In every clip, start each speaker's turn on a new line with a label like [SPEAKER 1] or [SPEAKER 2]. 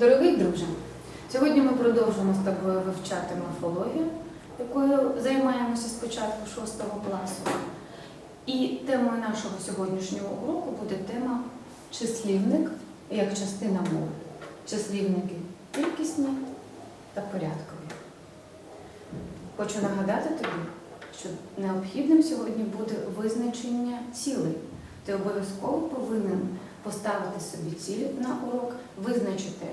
[SPEAKER 1] Дорогий друже, сьогодні ми продовжимо з тобою вивчати морфологію, якою займаємося з початку 6 класу. І темою нашого сьогоднішнього уроку буде тема числівник як частина мови. Числівники кількісні та порядкові. Хочу нагадати тобі, що необхідним сьогодні буде визначення цілей. Ти обов'язково повинен поставити собі цілі на урок, визначити,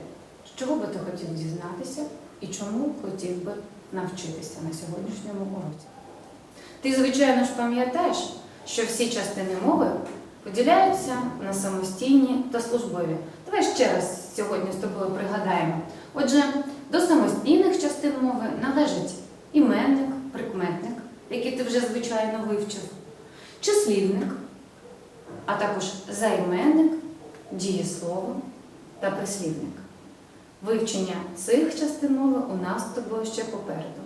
[SPEAKER 1] чого би ти хотів дізнатися і чому хотів би навчитися на сьогоднішньому уроці. Ти, звичайно ж, пам'ятаєш, що всі частини мови поділяються на самостійні та службові. Давай ще раз сьогодні з тобою пригадаємо. Отже, до самостійних частин мови належить іменник, прикметник, який ти вже звичайно вивчив, числівник, а також займенник, дієслово та прислівник. Вивчення цих частин мови у нас з тобою ще попереду.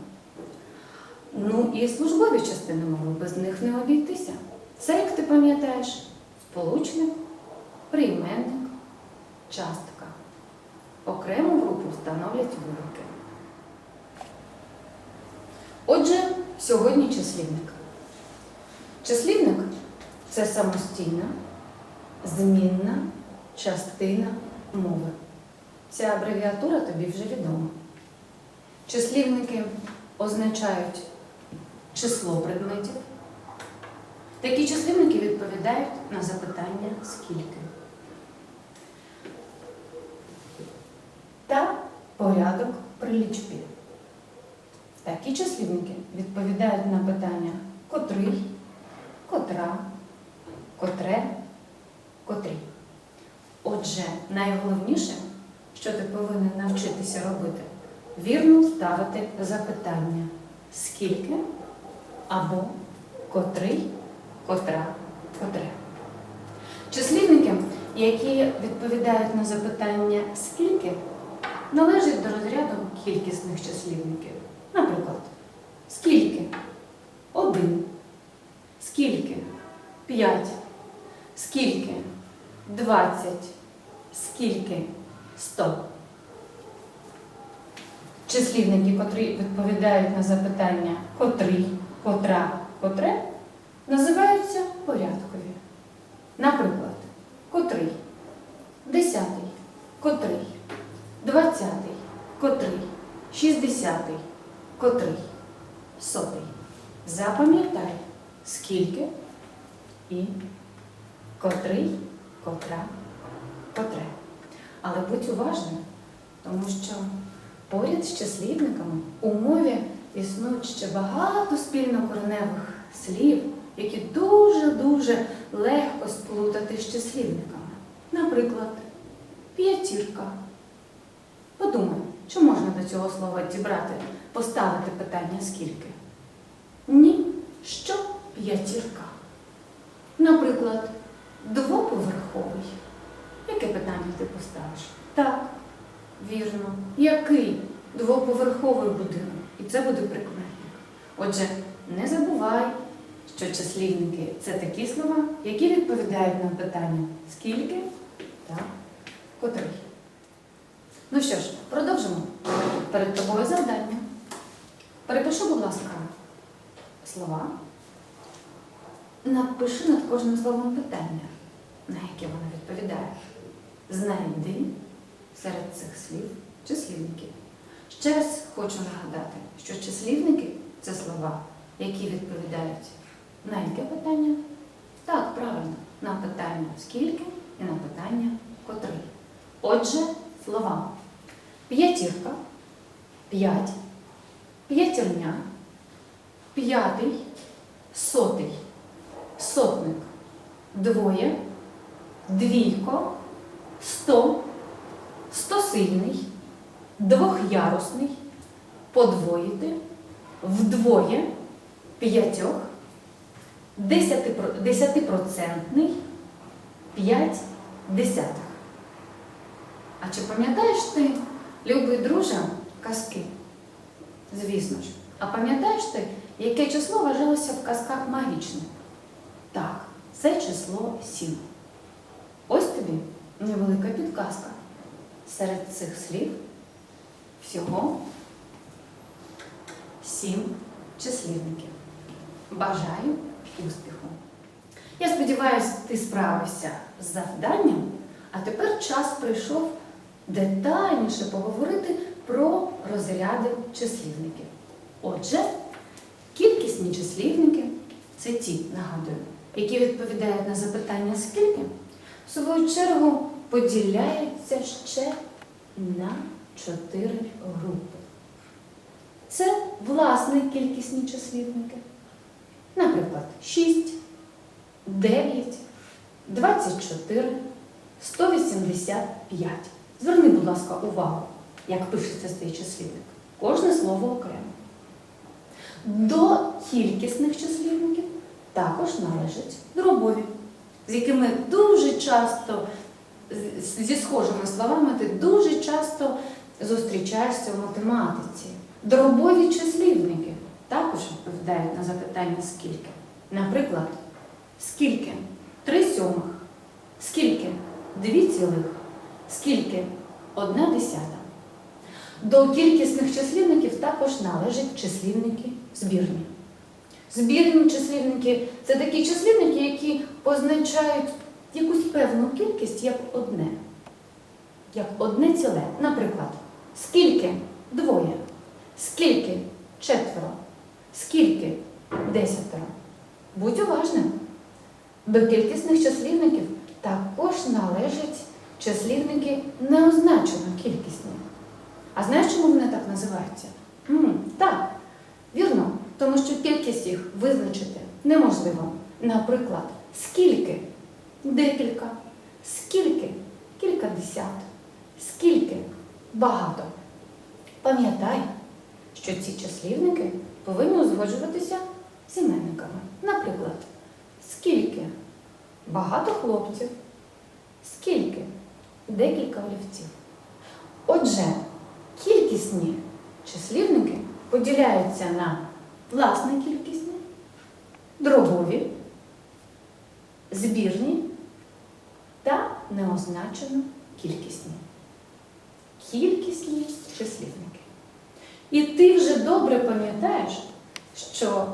[SPEAKER 1] Ну і службові частини мови, без них не обійтися. Це, як ти пам'ятаєш, сполучник, прийменник, частка. Окрему групу становлять вилки. Отже, сьогодні числівник. Числівник це самостійна, змінна частина мови. Ця абревіатура тобі вже відома. Числівники означають число предметів. Такі числівники відповідають на запитання скільки. Та порядок при лічбі. Такі числівники відповідають на питання котрий, котра, котре, котрі. Отже, найголовніше, що ти повинен навчитися робити, вірно ставити запитання скільки або котрий, котра, котре. Числівники, які відповідають на запитання скільки, належать до розряду кількісних числівників. Наприклад, скільки? Один. Скільки? П'ять. Скільки? Двадцять. Скільки? Сто. Числівники, котрі відповідають на запитання котрий, котра, котре, називаються порядкові. Наприклад, котрий, десятий, котрий, двадцятий, котрий, шістдесятий, котрий, сотий. Запам'ятай, скільки і котрий, котра, котре. Але будь уважним, тому що поряд з числівниками у мові існують ще багато спільнокореневих слів, які дуже-дуже легко сплутати з числівниками. Наприклад, п'ятірка. Подумай, чи можна до цього слова дібрати, поставити питання скільки? Ні, що п'ятірка. Наприклад, двоповерховий. Яке питання ти поставиш? Так, вірно. Який двоповерховий будинок? І це буде прикметник. Отже, не забувай, що числівники це такі слова, які відповідають на питання скільки та котрий. Ну що ж, продовжимо. Перед тобою завдання. Перепиши, будь ласка, слова. Напиши над кожним словом питання, на яке воно відповідає. Знайди серед цих слів числівників. Ще раз хочу нагадати, що числівники це слова, які відповідають на яке питання? Так, правильно, на питання скільки і на питання котрий. Отже, слова п'ятірка, п'ять, п'ятірня, п'ятий, сотий, сотник, двоє, двійко, сто, стосильний, двохярусний, подвоїти, вдвоє, п'ятьох, десятипроцентний, п'ять десятих. А чи пам'ятаєш ти, любий друже, казки? Звісно ж. А пам'ятаєш ти, яке число вважалося в казках магічним? Так, це число 7. Ось тобі невелика підказка. серед цих слів всього сім числівників. Бажаю успіху! Я сподіваюся, ти справився з завданням, а тепер час прийшов детальніше поговорити про розряди числівників. Отже, кількісні числівники це ті, нагадую, які відповідають на запитання скільки, в свою чергу поділяються ще на чотири групи. Це власні кількісні числівники. Наприклад, 6, 9, 24, 185. Зверни, будь ласка, увагу, як пишеться цей числівник. Кожне слово окремо. До кількісних числівників також належать дробові, з якими дуже часто, зі схожими словами, ти дуже часто зустрічаєшся в математиці. Дробові числівники також відповідають на запитання скільки. Наприклад, скільки? Три сьомих. Скільки? Дві цілих. Скільки? Одна десята. До кількісних числівників також належать числівники збірні. Збірні числівники це такі числівники, які позначають якусь певну кількість як одне. Як одне ціле. Наприклад, скільки двоє, скільки четверо, скільки десятеро. Будь уважним. До кількісних числівників також належать числівники неозначено кількісні. А знаєш, чому вони так називаються? М, так, вірно, тому що кількість їх визначити неможливо. Наприклад, скільки? Декілька. Скільки? Кілька десят. Скільки? Багато. Пам'ятай, що ці числівники повинні узгоджуватися з іменниками. Наприклад, скільки? Багато хлопців. Скільки? Декілька олівців. Отже, кількісні числівники поділяються на власне кількісні, дробові, збірні та неозначено кількісні. Кількісні числівники. І ти вже добре пам'ятаєш, що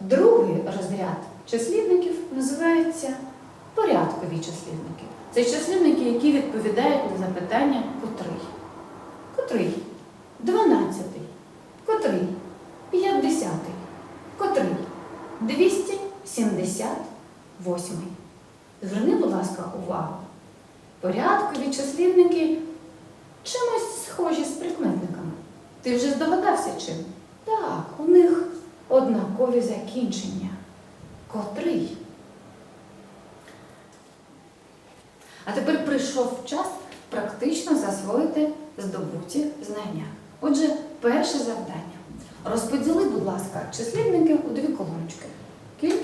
[SPEAKER 1] другий розряд числівників називається порядкові числівники. Це числівники, які відповідають на запитання котрий. Котрий? Дванадцятий. Котрий? П'ятдесятий. Котрий? Двісті сімдесят восьмий. Ласка, увагу. Порядкові числівники чимось схожі з прикметниками. Ти вже здогадався чим? Так, у них однакові закінчення. Котрий? А тепер прийшов час практично засвоїти здобуті знання. Отже, перше завдання. Розподіли, будь ласка, числівники у дві колоночки. Я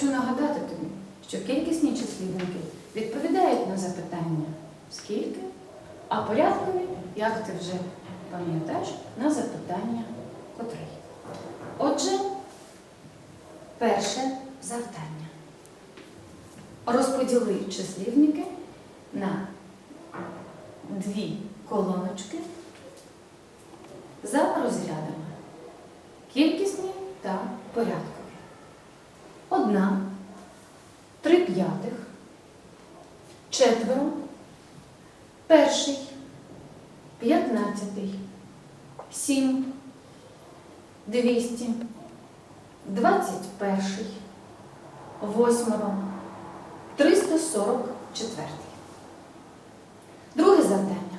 [SPEAKER 1] хочу нагадати тобі, що кількісні числівники відповідають на запитання скільки, а порядкові, як ти вже пам'ятаєш, на запитання котрий. Отже, перше завдання. Розподіли числівники на дві колоночки за розрядами. Кількісні та порядкові. Одна, три п'ятих, четверо, перший, п'ятнадцятий, сім, двісті, двадцять перший, восьмеро. 344. Друге завдання.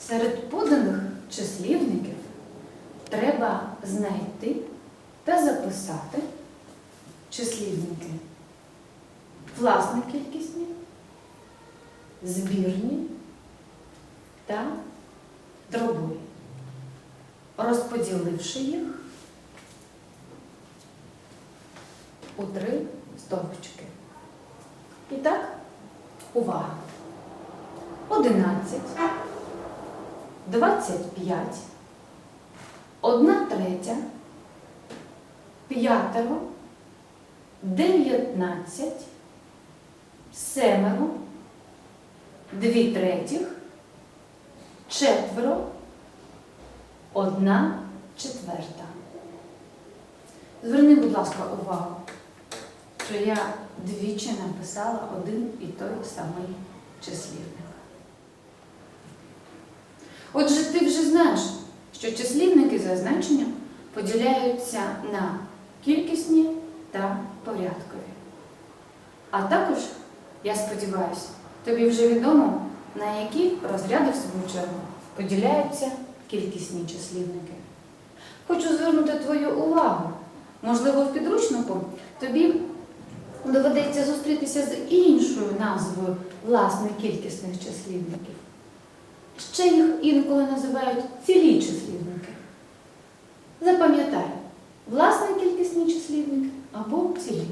[SPEAKER 1] Серед поданих числівників треба знайти та записати числівники власне кількісні, збірні та дробові, розподіливши їх у три стовпчики. І так, увага. 11, 25, 1 третя, п'ятеро, 19, семеро, дві третіх, четверо, одна четверта. Зверни, будь ласка, увагу, що я двічі написала один і той самий числівник. Отже, ти вже знаєш, що числівники за значенням поділяються на кількісні та порядкові. А також, я сподіваюся, тобі вже відомо, на які розряди в свою чергу поділяються кількісні числівники. Хочу звернути твою увагу. Можливо, в підручнику тобі доведеться зустрітися з іншою назвою власне кількісних числівників. Ще їх інколи називають цілі числівники. Запам'ятай, власне кількісні числівники або цілі.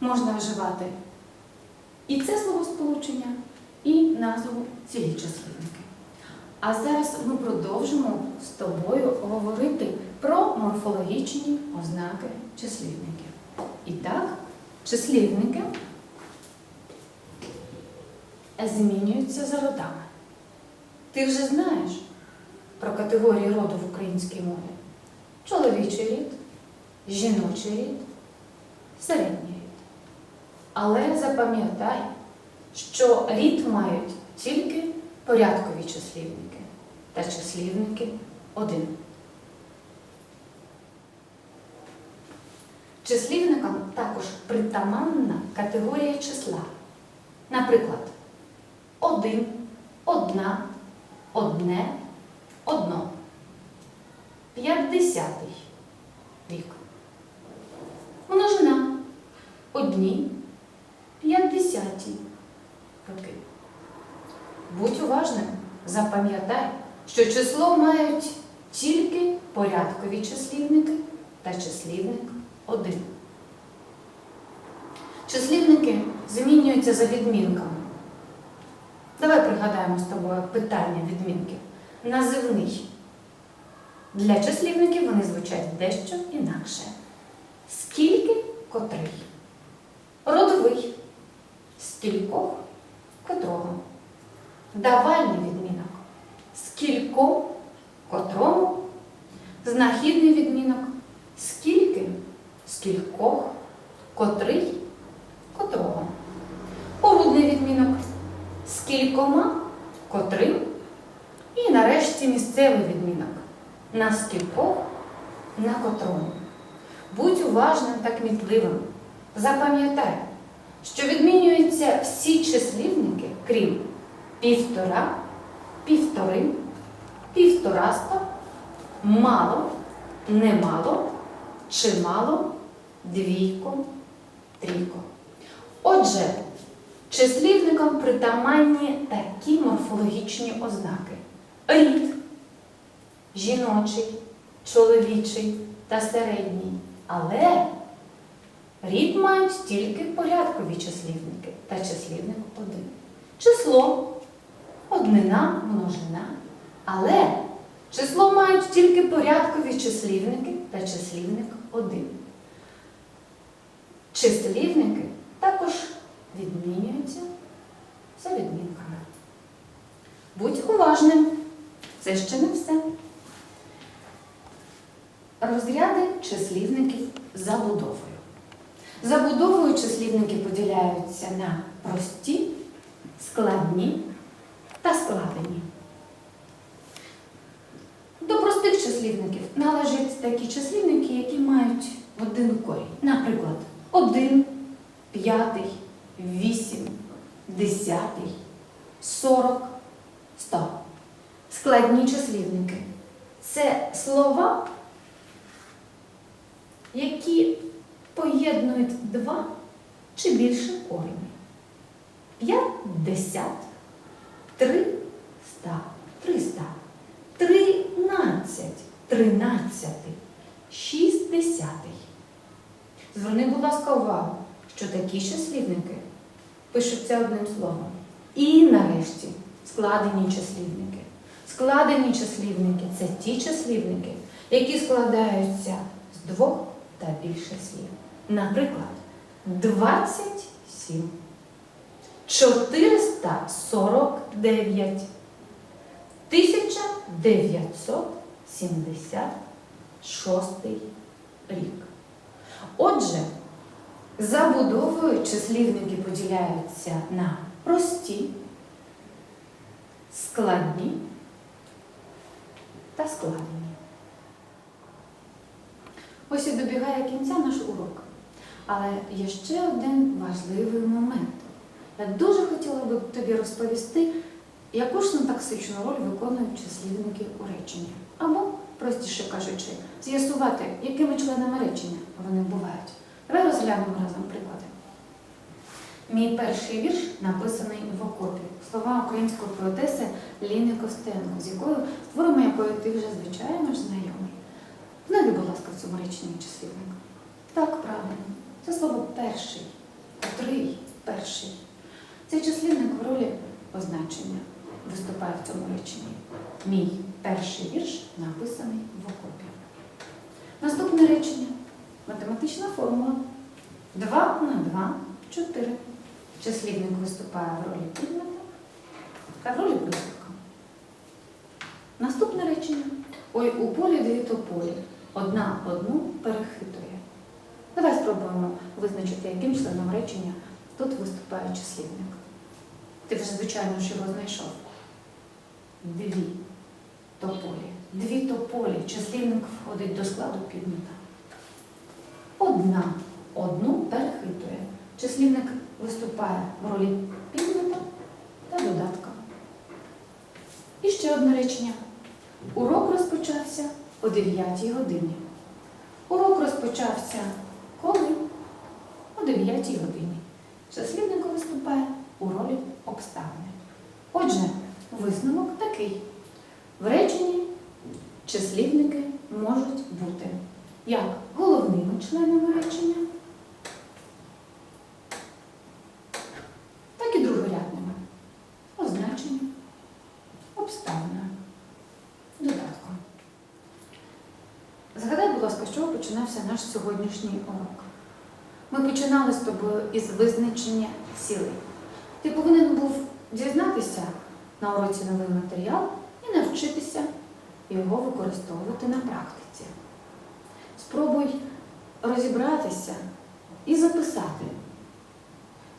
[SPEAKER 1] Можна вживати і це словосполучення, і назву цілі числівники. А зараз ми продовжимо з тобою говорити про морфологічні ознаки числівників. І так, числівники змінюються за родами. Ти вже знаєш про категорії роду в українській мові: чоловічий рід, жіночий рід, середній рід. Але запам'ятай, що рід мають тільки порядкові числівники та числівники один. Числівникам також притаманна категорія числа. Наприклад, один, одна, одне, одно. П'ятдесятий вік. Множина. Одні, п'ятдесяті роки. Будь уважним, запам'ятай, що число мають тільки порядкові числівники та числівник один. Числівники змінюються за відмінками. Давай пригадаємо з тобою питання відмінків. Називний. Для числівників вони звучать дещо інакше. Скільки котрий. Родовий. Скількох котрого. Давальний відмінок. Скілько котрому. Знахідний відмінок. Скільки, скількох, котрий, котрого. Порудний відмінок. Скількома, котрим. І нарешті місцевий відмінок. На скількох, на котрому. Будь уважним та кмітливим. Запам'ятай, що відмінюються всі числівники, крім півтора, півтори, півтораста, мало, немало, чимало, двійко, трійко. Отже, числівникам притаманні такі морфологічні ознаки: рід, жіночий, чоловічий та середній. Але рід мають тільки порядкові числівники та числівник один. Число, однина, множина. Але число мають тільки порядкові числівники та числівник один. Числівники також відмінюються за відмінками. Будь уважним, це ще не все. Розряди числівників забудовою. Забудовою числівники поділяються на прості, складні та складені. До простих числівників належать такі числівники, які мають один корінь. Наприклад, 1, 5, 8, 10, 40, 100. Складні числівники це слова, які поєднують два чи більше корені. 50, 300, 300, 13, 13, 60. Зверни, будь ласка, увагу, що такі числівники пишуться одним словом. І нарешті складені числівники. Складені числівники це ті числівники, які складаються з двох та більше слів. Наприклад, 27. 449. 1976 рік. Отже, забудовою числівники поділяються на прості, складні та складені. Ось і добігає кінця наш урок. Але є ще один важливий момент. Я дуже хотіла би тобі розповісти, яку ж синтаксичну роль виконують числівники у реченні. Або, простіше кажучи, з'ясувати, якими членами речення вони бувають. Давай розглянемо разом приклади. Мій перший вірш написаний в окопі. Слова української поетеси Ліни Костенко, з якою з творами якої ти вже звичайно ж знайомий. Знайди, будь ласка, в цьому реченні числівник. Так, правильно. Це слово перший, котрий перший. Цей числівник в ролі означення виступає в цьому реченні. Мій перший вірш написаний в окопі. Наступне речення. Математична формула. 2 на 2 – 4. Числівник виступає в ролі підмета та в ролі присудка. Наступне речення. Ой, у полі дві тополі. Одна одну перехитує. Давай спробуємо визначити, яким членом речення тут виступає числівник. Ти вже, звичайно, ж його знайшов. Дві тополі. Дві тополі. Числівник входить до складу підмета. Одна одну перехитує. Числівник виступає в ролі підмета та додатка. І ще одне речення. Урок розпочався о 9 годині. Урок розпочався коли? О 9 годині. Числівник виступає у ролі обставини. Отже, висновок такий. В реченні числівники можуть бути як головними членами речення, так і другорядними. Означенням, обставиною, додатком. Згадай, будь ласка, з чого починався наш сьогоднішній урок. Ми починали з тобою із визначення цілей. Ти повинен був дізнатися на уроці новий матеріал навчитися його використовувати на практиці. Спробуй розібратися і записати,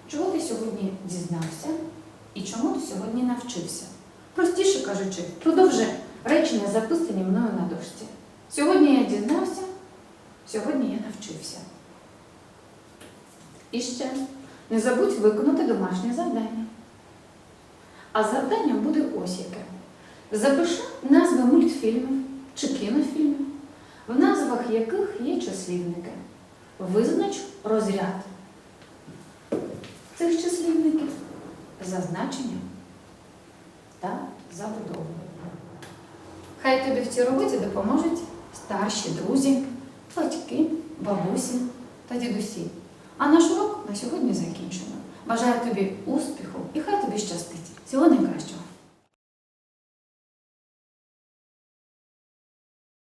[SPEAKER 1] чого ти сьогодні дізнався і чому ти сьогодні навчився. Простіше кажучи, продовжи речення, записані мною на дошці. Сьогодні я дізнався, сьогодні я навчився. І ще не забудь виконати домашнє завдання. А завдання буде ось яке. Запиши назви мультфільмів чи кінофільмів, в назвах яких є числівники. Визнач розряд цих числівників за значенням та забудовою. Хай тобі в цій роботі допоможуть старші друзі, батьки, бабусі та дідусі. А наш урок на сьогодні закінчено. Бажаю тобі успіху і хай тобі щастить. Всього найкращого.